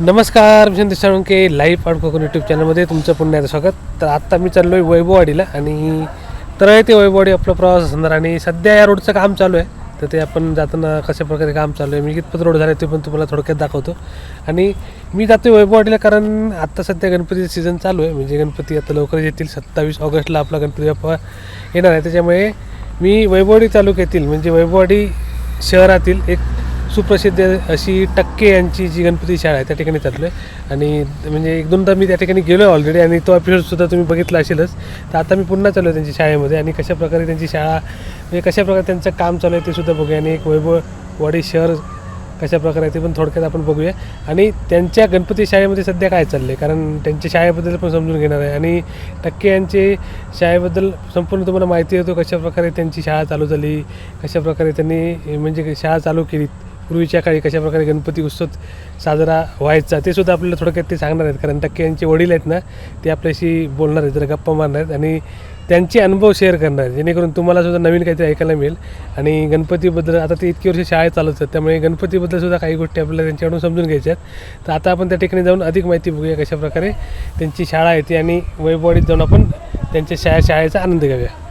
नमस्कार मिशन देशमुखे live out Konkan YouTube चॅनलमध्ये तुमचं पुन्हा एकदा स्वागत. तर आत्ता मी चाललो आहे वैभववाडीला आणि तर आहे ते वैभववाडी आपला प्रवास असणार आणि सध्या या रोडचं काम चालू आहे. तर ते आपण जाताना कशा प्रकारे काम चालू आहे मी कितपत रोड झाले ते पण तुम्हाला थोडक्यात दाखवतो. आणि मी जातो वैभववाडीला कारण आत्ता सध्या गणपतीचं सीझन चालू आहे. म्हणजे गणपती आता लवकरच येतील सत्तावीस ऑगस्टला आपला गणपती बाप्पा येणार आहे. त्याच्यामुळे मी वैभववाडी तालुक्यातील म्हणजे वैभववाडी शहरातील एक सुप्रसिद्ध अशी टक्के यांची जी गणपती शाळा आहे त्या ठिकाणी चाललो आहे आणि म्हणजे एक दोनदा मी त्या ठिकाणी गेलो आहे ऑलरेडी आणि तो एपिसोडसुद्धा तुम्ही बघितला असेलच. तर आता मी पुन्हा चाललो आहे त्यांच्या शाळेमध्ये आणि कशा प्रकारे त्यांची शाळा म्हणजे कशाप्रकारे त्यांचं काम चालू आहे ते सुद्धा बघूया. आणि एक वैभववाडी शहर कशा प्रकारे आहे ते पण थोडक्यात आपण बघूया. आणि त्यांच्या गणपती शाळेमध्ये सध्या काय चाललं आहे कारण त्यांच्या शाळेबद्दल पण समजून घेणार आहे. आणि टक्के यांचे शाळेबद्दल संपूर्ण तुम्हाला माहिती होतो कशाप्रकारे त्यांची शाळा चालू झाली कशा प्रकारे त्यांनी म्हणजे शाळा चालू केली. पूर्वीच्या काळी कशाप्रकारे गणपती उत्सव साजरा व्हायचा ते सुद्धा आपल्याला थोडक्यात ते सांगणार आहेत. कारण टक्के यांचे वडील आहेत ना ते आपल्याशी बोलणार आहेत जरा गप्पा मारणार आहेत आणि त्यांचे अनुभव शेअर करणार आहेत. जेणेकरून तुम्हाला सुद्धा नवीन काहीतरी ऐकायला मिळेल. आणि गणपतीबद्दल आता ते इतकी वर्ष शाळेत चालत आहेत त्यामुळे गणपतीबद्दल सुद्धा काही गोष्टी आपल्याला त्यांच्याकडून समजून घ्यायच्या आहेत. तर आता आपण त्या ठिकाणी जाऊन अधिक माहिती बघूया कशा प्रकारे त्यांची शाळा आहे ती आणि वैभववाडीत जाऊन आपण त्यांच्या शाळा शाळेचा आनंद घेऊया.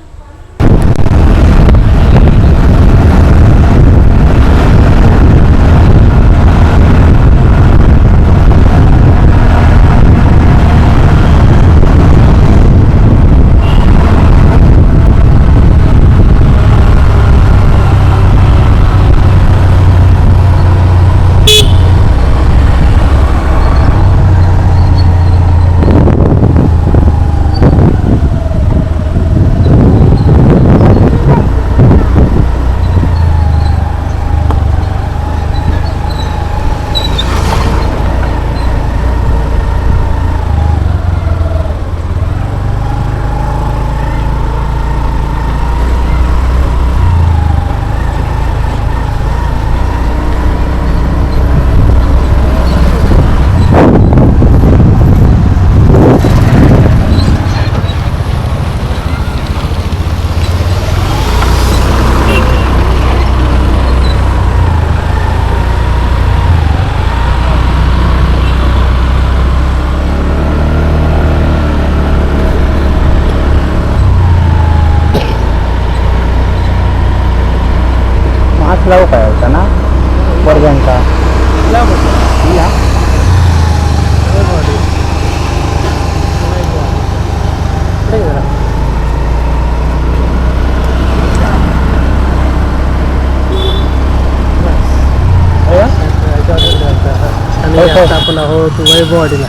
आणि हो, हो. आता आपण आहोत वैभववाडीला.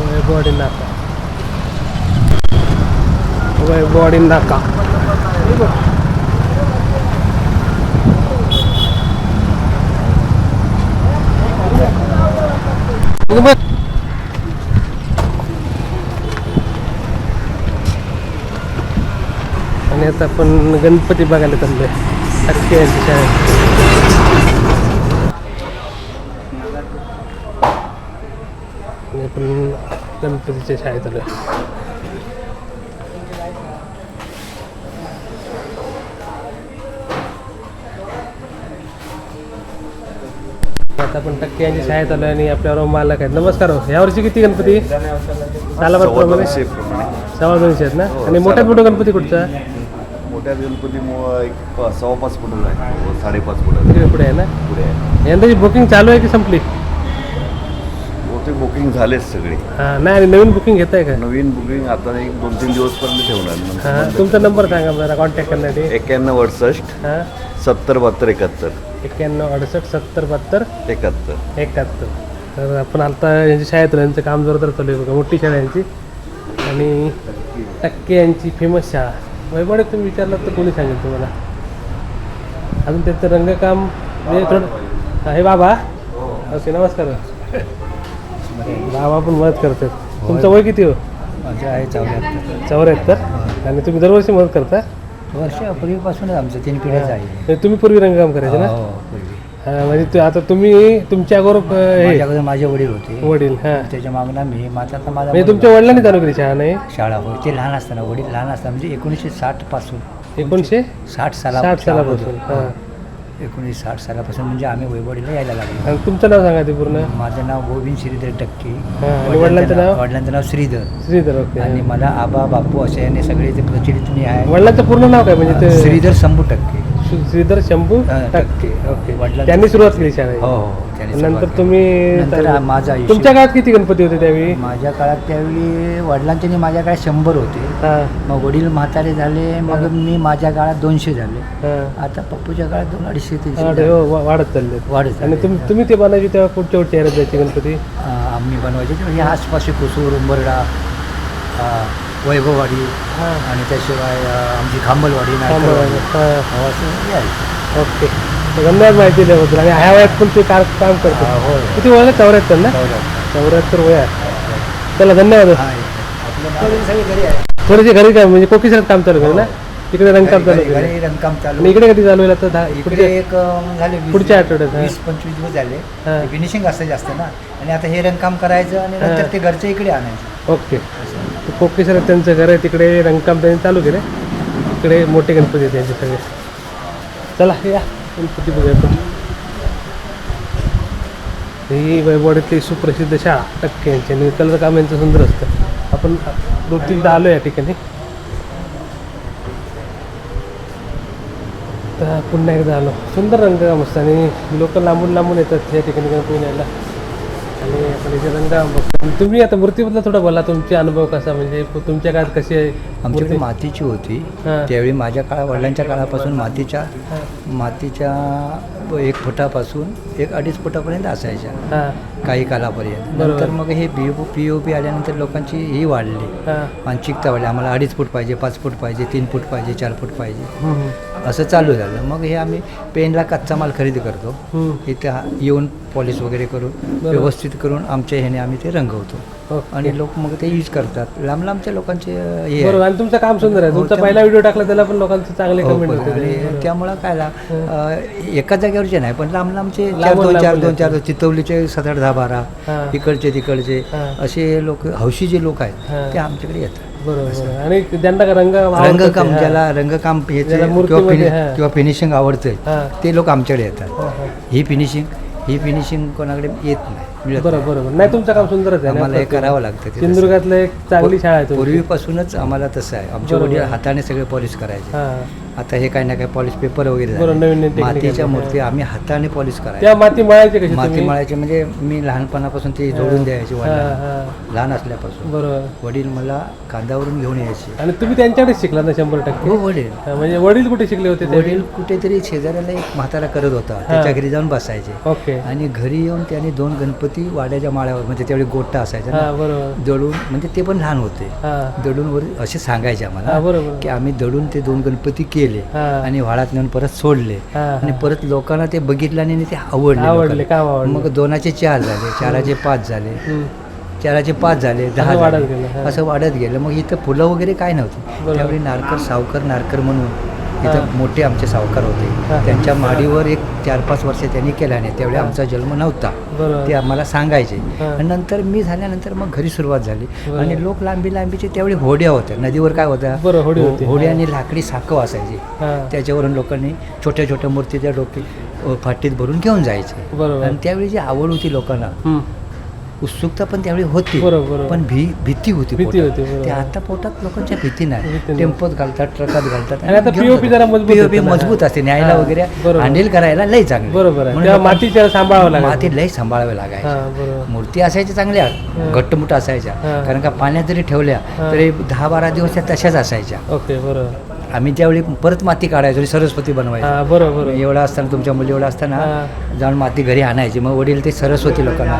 वैभववाडी नाका. वैभववाडी नाका. आणि आता आपण गणपती बघायला चाललोय. टक्के यांच्या शाळेत आपण गणपतीच्या शाळेत आलोय. आता आपण टक्के यांच्या शाळेत आलोय आणि आपल्यावर मालक आहेत. नमस्कार हो यावर्षी किती गणपती? सालाबादप्रमाणे सव्वा दोनशे आहेत ना? आणि मोठ्यात मोठा गणपती कुठचा? मोठ्या गणपती मो- एक सव्वा पाच फुट आहे. साडेपाच फुट पुढे आहे ना? पुढे आहे. यंदाची बुकिंग चालू आहे की संपली? बहुतेक बुकिंग झालेच सगळे. हां नाही आणि नवीन बुकिंग घेत आहे का? नवीन बुकिंग आता एक दोन तीन दिवस पर्यंत ठेवणार हां तुमचा नंबर सांगा मला कॉन्टॅक्ट करण्यासाठी एक्क्याण्णव अडसष्ट हां. सत्तर बहात्तर एकाहत्तर. एक्क्याण्णव अडुसष्ट सत्तर बहात्तर एकाहत्तर. एकाहत्तर. तर आपण आता यांच्या शाळेत. यांचं काम जोरदार चालू आहे बघा मोठी शाळा यांची. आणि टक्के यांची फेमस शाळा. वैभवडे तुम्ही विचारलं तर कोणी सांगेल तुम्हाला? अजून त्यांचं रंगकाम म्हणजे थोडं हां हे बाबा. ओके नमस्कार. बाबा पण मदत करतात तुमचं वय किती हो? माझं आहे चौऱ्याहत्तर. चौऱ्याहत्तर? आणि तुम्ही दरवर्षी मदत करता? वर्ष पूर्वीपासूनच आमचं तीन पिढ्याचं आहे म्हणजे तुम्ही पूर्वी रंगकाम करायचे ना? हो, पूर्वी. हां म्हणजे ते आता तुम्ही तुमच्या अगोदर अं, हे. माझ्याकडे माझे वडील होते. वडील हां. त्याच्या मागणं मी माझा आता माझा म्हणजे तुमच्या वडिलांनी चालू केली शाळा नाही? शाळा होती ते लहान असताना वडील लहान असताना म्हणजे एकोणीसशे साठपासून. एकोणीसशे साठ साला साठ सालापासून हां. एकोणीस साठ सालापासून म्हणजे आम्ही वैभवडीला यायला लागलो. तुमचं नाव सांगा ते पूर्ण. माझं नाव गोविंद श्रीधर टक्के. हां, वडिलांचं नाव? वडिलांचं नाव श्रीधर. श्रीधर ओके. आणि मला आबा बापू असे याने सगळे ते प्रचलित मी आहे. वडिलांचं पूर्ण नाव काय? म्हणजे ते श्रीधर शंभू टक्के. श्री- श्रीधर शंभू हां, टक्के. ओके. वडिलांचं- त्यांनी सुरुवात केली शाळा हो हो. त्याने सुरुवात नंतर केली. तुम्ही नंतर माझं आयुष्य तुमच्या काळात किती गणपती होते त्यावेळी? माझ्या काळात त्यावेळी वडिलांचे आणि माझ्या काळात शंभर होते. हां. मग वडील म्हातारे झाले मग मी माझ्या काळात दोनशे झाले. हां. आता पप्पूच्या काळात दोन अडीचशे तीनशे हा, झाले. हो, वा- वाढत चालले. वाढत आणि. तुम तुम्ही ते बनायचे तेव्हा कुठच्या कुठच्या एरियात जायचे गणपती? आम्ही बनवायचे हे आसपासचे कुसूर उंबरडा वैभववाडी हां. आणि त्याशिवाय आमची खांबलवाडी बरोबर. हां असं हे आहे. ओके. धन्यवाद माहिती दिल्याबद्दल आणि ह्या वयात पण ते काम काम हा, करतो होय. किती वय चौऱ्याहत्तर ना? चौऱ्याहत्तर. वय आहे. चला धन्यवाद. हा, सगळे घरी आहे. थोडेसे घरी काय म्हणजे कोकीसरात काम चालू आहे ना? तिकडे रंगकाम चालू रंगकाम चालू. इकडे कधी चालू आहे आता? दहा इकडे पुढच्या एक अ, झाले वीस- पुढच्या आठवड्यात, हा. वीस पंचवीस दिवस झाले. हा. फिनिशिंग असतं जास्त ना. आणि आता हे रंगकाम करायचं आणि हा. नंतर ते घरच्या इकडे आणायचं. ओके. कोकेसरात त्यांचं घर आहे तिकडे रंगकाम त्यांनी चालू केलं इकडे मोठे गणपती आहेत त्यांचे सगळे. चला या. गणपती बघायचं. ही वैभवाडीतली सुप्रसिद्ध शाळा टक्के यांची आणि कलर काम यांचं सुंदर असतं. आपण दोन तीनदा आलो या ठिकाणी. तर पुन्हा एकदा आलो. सुंदर रंगकाम असतं आणि लोक लांबून लांबून येतात या ठिकाणी गणपती न्यायला आणि तुम्ही आता मूर्तीबद्दल थोडं बोला तुमचे अनुभव कसा म्हणजे तुमच्या काळात कशी आहे आमच्याकडे? मातीची होती. त्यावेळी माझ्या काळा वडिलांच्या काळापासून मातीच्या. मातीच्या एक फुटापासून एक अडीच फुटापर्यंत असायच्या काही कालापर्यंत. नंतर मग हे बी पी ओ पी आल्यानंतर लोकांची ही वाढली मानसिकता वाढली आम्हाला अडीच फूट पाहिजे पाच फूट पाहिजे तीन फूट पाहिजे चार फूट पाहिजे. असं चालू झालं मग हे आम्ही पेनला कच्चा माल खरेदी करतो. इथे हा- येऊन पॉलिश वगैरे करून व्यवस्थित करून आमच्या ह्याने आम्ही ते रंगवतो. आणि लोक मग ते यूज करतात लांब लांबच्या लोकांचे हे. बरोबर आणि तुमचं काम सुंदर आहे हो, तुमचा पहिला व्हिडिओ टाकला त्याला पण लोकांचे चांगले हो, कमेंट पण होते. त्यामुळं काय ला अं, एका जागेवरचे नाही पण लांब लांबचे चार दोन चार दोन चार येतात. चितवलीचे सात आठ दहा बारा हां. इकडचे तिकडचे हां. असे लोक हौशी जे लोक हां. आहेत ते आमच्याकडे येतात बरोबर आणि ज्यांना का रंग रंगकाम. ज्याला रंगकाम किंवा फिनिशिंग आवडतं हां. ते लोक आमच्याकडे येतात. हां, फिनिशिंग ही फिनिशिंग कोणाकडे येत नाही. बरोबर नाही. बरोबर. नाही तुमचं काम सुंदरच आहे आम्हाला हे करावं लागतं. सिंधुदुर्गातलं एक चांगली शाळा आहे पूर्वीपासूनच आम्हाला तसं आहे. आमचे बरोबर. वडील हाताने सगळे पॉलिश करायचे. आता हे काही ना काही पॉलिश पेपर वगैरे झाले. नवीन मातीच्या. मूर्ती आम्ही हाताने पॉलिश करायचो. त्या माती मळायची कशी माती तुम्ही? मळायचे म्हणजे मी लहानपणापासून ते जोडून द्यायचे वडिलांना हां. लहान असल्यापासून. बरोबर. वडील मला कांदावरून घेऊन यायचे. आणि तुम्ही त्यांच्याकडेच शिकला ना शंभर टक्के? हो वडील. हां, म्हणजे वडील कुठे शिकले होते वडील कुठेतरी शेजाऱ्याला एक म्हातारा करत होता. त्याच्या घरी जाऊन बसायचे. ओके. आणि घरी येऊन त्याने दोन गणपती वाड्याच्या माळ्यावर म्हणजे त्यावेळी गोट्टा असायचा ना, बरोबर. दळून म्हणजे ते पण लहान होते. हां. दळून वर असे सांगायचे हां आम्हाला बरोबर. की आम्ही दळून ते दोन गणपती केले आणि व्हाळात नेऊन परत सोडले आणि. परत लोकांना ते बघितलं आणि ते आवडले आवडले आवडले मग दोनाचे चार झाले चाराचे पाच झाले. चाराचे पाच झाले दहा असं वाढत. असं वाढत गेलं मग इथं फुलं वगैरे काय नव्हती. त्यावेळी नारकर सावकर नारकर म्हणून. इथं मोठे आमचे सावकार होते. त्यांच्या माडीवर एक चार पाच वर्ष त्यांनी केला नाही त्यावेळी आमचा जन्म नव्हता ते आम्हाला सांगायचे. आणि नंतर मी झाल्यानंतर मग घरी सुरुवात झाली. आणि लोक लांबी लांबीचे त्यावेळी होड्या होत्या नदीवर काय होत्या हो- होती. होडी हां. आणि लाकडी साखव असायची त्याच्यावरून लोकांनी छोट्या छोट्या मूर्तीच्या डोकी अ, फाटीत भरून घेऊन जायचे आणि त्यावेळी जी आवड होती लोकांना. उत्सुकता पण त्यावेळी होती. पण भी भीती होती भीती. होती. ते आता पोटात लोकांच्या भीती नाही. टेम्पोत घालतात ट्रकात घालतात आणि आता POP जरा ना. मजबूत असते न्यायला वगैरे. हँडल करायला लई चांगली बरोबर मातीच्या सांभाळावं लागेल माती लई सांभाळावे लागायचे बरोबर मूर्ती असायच्या चांगल्या. घट्टमुट असायच्या. कारण का पाण्यात जरी ठेवल्या. तरी दहा बारा दिवस त्या तशाच असायच्या ओके बरोबर आम्ही त्यावेळी परत माती काढायचो सरस्वती बनवायचो. बरोबर एवढा असताना तुमच्या मुली एवढा असताना. जाऊन माती घरी आणायची. मग वडील ते सरस्वती लोकांना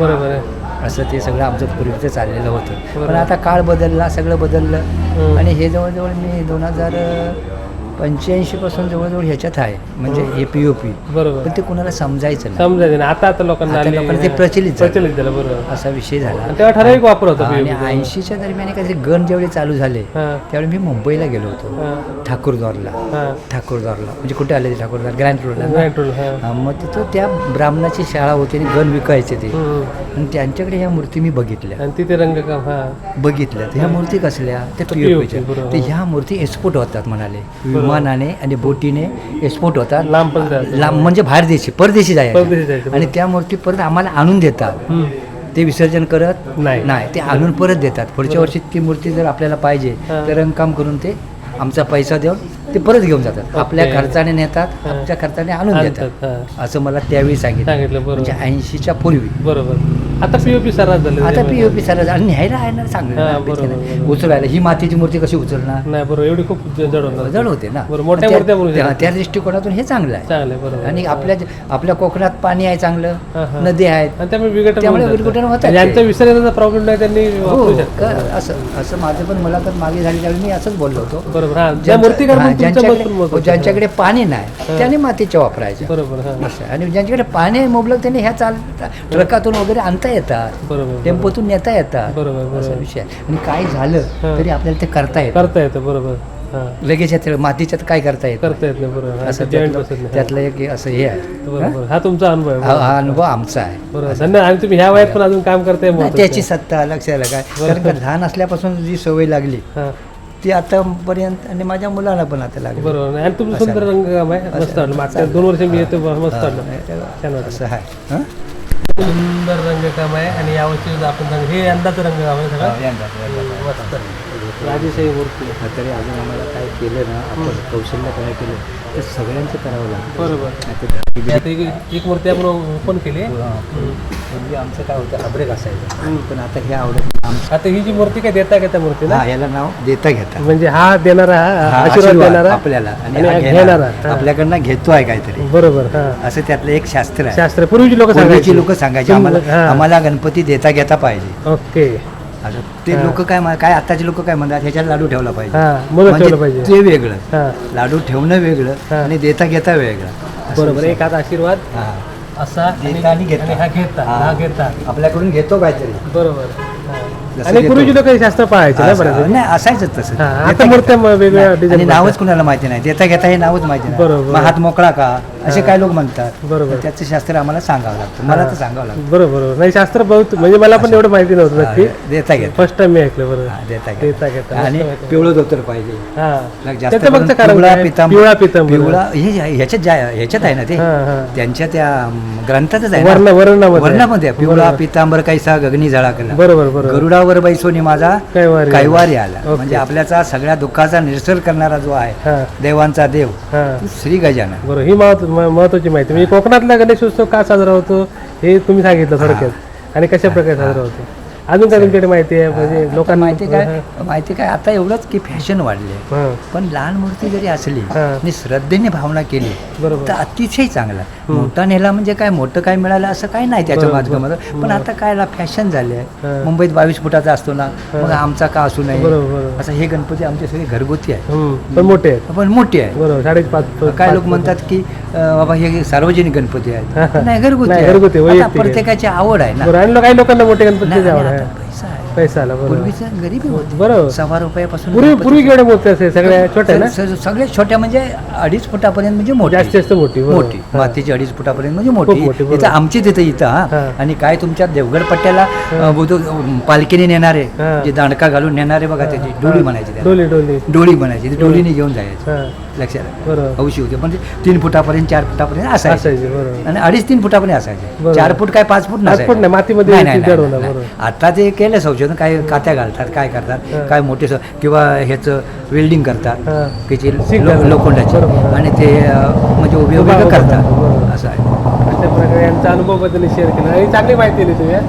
बरोबर आहे. असं ते सगळं आमचं पूर्वीचं चाललेलं होतं. पण आता काळ बदलला सगळं बदललं. आणि हे जवळजवळ मी दोन हजार पंच्याऐंशीपासून जवळजवळ ह्याच्यात आहे. म्हणजे ए पी ओ पी बरोबर. पण ते कुणाला समजायचं नाही. समजायचं ना आता आता लोकांना आता आली- लोकांना ते प्रचलित झालं. प्रचलित झालं बरोबर. असा विषय झाला. तेव्हा ठराविक वापर होता आणि POP चा. ऐंशीच्या दरम्यान काहीतरी गण जेवढे चालू झाले हां. त्यावेळी मी मुंबईला गेलो होतो. हां. ठाकूरद्वारला. हां. ठाकूरद्वारला. म्हणजे कुठे आले ते ठाकूरद्वार? ग्रँड रोडला ना? Right road, हां. हा, मग तिथं त्या ब्राह्मणाची शाळा होती आणि गण विकायचे ते. हम्म. आणि त्यांच्याकडे ह्या मूर्ती मी बघितल्या. आणि तिथे रंगकाम हां. बघितल्या. तर ह्या मूर्ती कसल्या? त्या तर POP च्या. POP, बरोबर. तर ह्या मूर्ती एक्सपोर्ट होतात म्हणाले. विमानाने आणि बोटीने एक्सपोर्ट होतात लांब. लांब म्हणजे बाहेर देशी परदेशी परदेशी जायचं आणि त्या मूर्ती परत आम्हाला आणून देतात. ते विसर्जन करत नाही. नाही ते आणून परत देतात पुढच्या वर्षी ती मूर्ती जर आपल्याला पाहिजे. तर रंगकाम करून ते आमचा पैसा देऊन ते परत घेऊन जातात. आपल्या. खर्चाने नेतात. आमच्या खर्चाने आणून देतात. असं मला त्यावेळी सांगितलं. म्हणजे ऐंशीच्या पूर्वी. बरोबर. आता पीओपी झालं आता पी ओ पी सर आणि न्यायला आहे ना हा. उचलायला. ही मातीची मूर्ती कशी उचलणार? नाही बरोबर. एवढी खूप जड होते ना. मोठ्या त्या- दृष्टिकोनातून हे चांगलं आहे. चांगलं आहे, बरोबर आणि आपल्या आपल्या कोकणात पाणी आहे चांगलं. नदी आहेत. त्यामुळे विघटन त्यामुळे होऊन जातं. विघटन होतात आणि ज्यांचा ते. विसर्जनाचा प्रॉब्लेम नाही त्यांनी हो असं असं माझं पण मला तर मागे झाली त्यावेळी मी असंच बोललो होतो. बरोबर मूर्तीकार ज्यांच्याकडे पाणी नाही. त्याने मातीच्या वापरायच्या बरोबर असं. आणि ज्यांच्याकडे पाणी आहे मुबलक त्यांनी ह्या चाल ट्रकातून वगैरे आणता येतात. टेम्पोतून नेता येतात. बरोबर. असा विषय. आणि काय झालं. तरी आपल्याला ते करता येतं. करता येतं बरोबर. लगेच यात मातीच्यात काय करता येतं? करता येत नाही बरोबर असं त्यातलं एक असं हे आहे. हा? तुमचा अनुभव आहे हा अनुभव आमचा आहे. बरोबर. आणि तुम्ही ह्या वयात पण अजून काम करताय त्याची. सत्ता लक्षाला काय कारण का लहान असल्यापासून जी सवय लागली ती आतापर्यंत आणि माझ्या मुलाला पण आता लागली. बरोबर. नाही, आणि तुमचं सुंदर रंगकाम आहे. मस्त वाटलं. मागच्या दोन वर्ष मी येतो मस्त वाटलं. छान वाटलं. असं आहे. हं? सुंदर रंगकाम आहे. आणि यावर्षी आपण रंग हे यंदाचं रंगकाम आहे सगळं मस्त. राजेशाही मूर्ती. आहे. तरी अजून आम्हाला काय केलं ना आपण कौशल्य काय केलं ते सगळ्यांचं करावं लागतं बरोबर. आता एक एक मूर्ती आपण ओपन केली. पूर्वी आमचं काय होतं अब्रेक असायचं. पण आता हे आवडत आमचं आता ही जी मूर्ती काय देता का त्या मूर्तीला हा याला नाव देता घेता. म्हणजे हा देणारा हा हा, आशीर्वाद देणारा आपल्याला आणि हा हा घेणारा. हा. आपल्याकडनं घेतोय काहीतरी. बरोबर हा. असं त्यातलं एक शास्त्र आहे. शास्त्र. पूर्वीची लोक पूर्वीची लोक सांगायचे. आम्हाला. आम्हाला गणपती देता घेता पाहिजे. ओके. ते लोक काय म्हण- काय आताचे लोक काय म्हणतात ह्याच्यात लाडू ठेवला पाहिजे. हा मोदक ठेवलं म्हणजे पाहिजे. ते वेगळं. हा. लाडू ठेवणं वेगळं हा. आणि देता घेता वेगळं. असं बरोबर एक हात आशीर्वाद हा. असा देता आणि घेता. आणि हा घेता हा. हा घेता. आपल्याकडून घेतो काहीतरी. बरोबर. आणि. पूर्वीची लोक शास्त्र पाळायचे ना नाही असायचंच तसं. आता मूर्त्या नावच. कुणाला माहिती नाही. देता घेता हे नावच माहिती नाही. बरोबर. हात मोकळा का? असे काय लोक म्हणतात. बरोबर. त्याचं शास्त्र आम्हाला सांगावं लागतं. मला तर सांगावं लागतं. बरोबर. नाही शास्त्र बहुत म्हणजे मला पण एवढं माहिती नव्हतं नक्की. देता घेता. फर्स्ट टाइम मी ऐकलं बरोबर. देता देता घेता. आणि. पिवळं धोतर पाहिजे. पिवळा काय? पितांबर पिवळा पितांबर. पिवळा हे ह्याच्यात ह्याच्यात आहे ना ते? त्यांच्या त्या ग्रंथातच आहे वर्णामध्ये. पिवळा. पितांबर कैसा गगनी झळाकला. बरोबर बरोबर. गरुडावर बैसोनी माझा कैवारी आला. कैवारी आला. ओके. म्हणजे आपल्याचा सगळ्या दुःखाचा निरसर करणारा जो आहे हा. देवांचा देव हा. तो श्री गजानन. बरोबर ही महत्त्व म- महत्वाची माहिती. म्हणजे कोकणातला गणेशोत्सव का साजरा होतो हे तुम्ही सांगितलं थोडक्यात. आणि कशा प्रकारे साजरा होतो? अजून काय तुमच्याकडे माहिती आहे? म्हणजे लोकांना माहिती काय? माहिती काय? आता एवढंच की फॅशन वाढली आहे हा. पण लहान मूर्ती जरी असली हा. आणि श्रद्धेने भावना केली बरोबर. तर अतिशय चांगला. मोठा नेला म्हणजे काय? मोठं काय मिळालं असं काही नाही त्याच्या बरोबर. माध्यमात पण आता काय फॅशन झाले हा. आहे मुंबईत बावीस फुटाचा असतो ना मग आमचा का असू नये? बरोबर असं हे गणपती आमचे सगळे घरगुती आहे हम्म, पण मोठे आहेत. पण मोठी आहे बरोबर साडेपाच काय लोक म्हणतात की बाबा हे सार्वजनिक गणपती आहेत. नाही घरगुती नाही. घरगुती, आता वैयक्तिक आहे. प्रत्येकाची आवड आहे ना. आणि काही लोकांना मोठे गणपती नाही, आवड आणि आहे. पैसा आहे. पैसा आला बरोबर. पूर्वीचं गरीबी होती. बरोबर. सव्वा रुपयापासून पूर्वी गणपती- पूर्वी केवढे मोठे असे सगळ्या छोट्या ना? स- स- सगळे छोट्या म्हणजे अडीच फुटापर्यंत म्हणजे मोठी. जास्तीत जास्त मोठी बरोबर. मोठी. हा. मातीची अडीच फुटापर्यंत म्हणजे खूप मोठी. मोठी, बरोबर. इथं आमची तिथं इथं हा. हा. आणि काय तुमच्या देवगड पट्ट्याला अं, बुधो- अं, पालखीने नेणारे हा. जे दांडका घालून नेणारे बघा त्याची डोळी म्हणायची त्याला. डोली डोली. डोळी म्हणायची ती डोळीने घेऊन जायची. हा. लक्षात? बरोबर हौशी होते म्हणजे तीन फुटापर्यंत चार फुटापर्यंत असायची असायचे बरोबर आणि अडीच तीन फुटापर्यंत असायचे बरोबर. चार फूट काय पाच फूट पाच नसायचे. फूट नाही, मातीमध्ये नाही, नाही, ती जड नाही, होणार, नाही. बरोबर. आता ते केलं संशोधन काय कात्या घालतात काय करतात हा. काय मोठे स- किंवा ह्याचं वेल्डिंग करतात. त्याची सील लो- करतात. लोखंडाची बरोबर. आणि ते अं, म्हणजे उभे उभा उभे उभा करतात करतात, बरोबर. असं आहे अशा प्रकारे यांचा अनुभवबद्दल शेअर केला आणि चांगली माहिती दिली तुम्ही हा.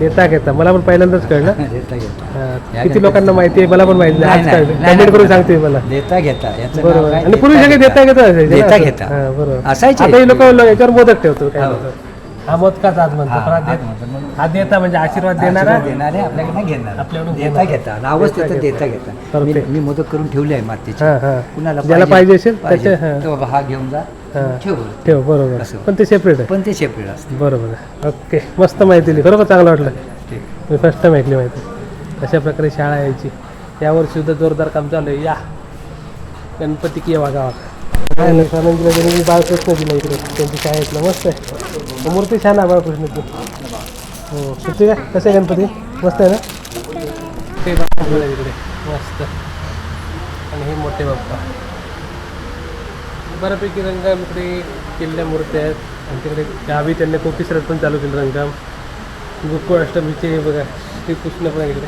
देता घेता मला पण पहिल्यांदाच कळलं देता घेता हा. किती लोकांना माहिती आहे मला पण माहिती नाही आज नाही, कळलं नाही, कमेंट करून नाही. सांगते मला देता घेता याचं नाव बरोबर काय? आणि पूर्वी सगळे देता घेता असायचे ना देता? घेता हा, बरोबर असायचे. आता हे लोक याच्यावर मोदक ठेवतो काय हो. हा मोदकाच आज म्हणतो हा, पण हा देत- म्हणून. हा देता म्हणजे आशीर्वाद देणारा आशीर्वाद देणारे आपल्याकडनं घेणार आपल्याकडून देता घेणार. घेता नावच देता घेता. देता घेता मी- मोदक करून ठेवले आहे मातीचे हा हा कुणाला ज्याला पाहिजे असेल त्याचे हा तर बाबा हा घेऊन जा. ठेव ठेव बरोबर. असं. पण ते सेपरेट आहे. पण ते सेपरेट असते. बरोबर आहे. ओके. मस्त माहिती दिली. खरोखर चांगलं वाटलं. ठीक मी फर्स्ट टाइम ऐकली माहिती. अशा प्रकारे शाळा यायची. यावर्षी सुद्धा जोरदार काम चालू आहे. या. गणपती की येवा गावात. काय नाही स्वानंदीला त्यांनी मी बाळकृष्ण दिलं इकडे. त्यांची शाळेतलं मस्त आहे. मूर्ती छान आहे बाळकृष्णाची. हो. सुट्टी काय? कसं आहे गणपती? मस्त आहे ना? ते आहे इकडे मस्त. आणि हे मोठे बाप्पा. बऱ्यापैकी रंगाम इकडे किल्ल्या मूर्त्या आहेत. आणि तिकडे गावी त्यांनी कोकिसरात पण चालू केलं रंगाम. गोकुळ अष्टमीचे बघा श्रीकृष्ण पण आहे इकडे.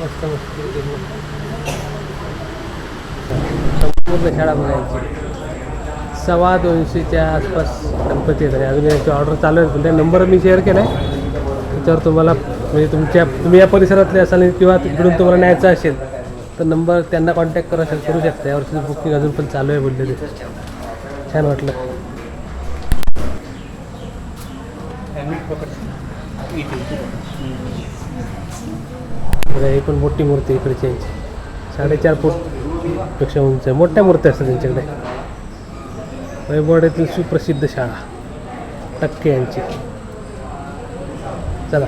मस्त मस्त संपूर्ण शाळा बघायची. सव्वा दोनशेच्या आसपास गणपती आहेत. आणि अजून याची ऑर्डर चालू आहे पण त्या नंबर मी शेअर केला आहे त्याच्यावर तुम्हाला म्हणजे तुमच्या तुम्ही या परिसरातले असाल किंवा तिकडून तुम्हाला न्यायचं असेल तर नंबर त्यांना कॉन्टॅक्ट करू शक करू शकता. यावर्षी बुकिंग अजून पण चालू आहे बोलले ते. छान वाटलं. बघा, ही पण मोठी मूर्ती आहे इकडची यांची. साडेचार फूटपेक्षा उंच आहे. मोठ्या मूर्त्या असतात त्यांच्याकडे. वैभवड्यातील सुप्रसिद्ध शाळा. टक्के यांची. चला.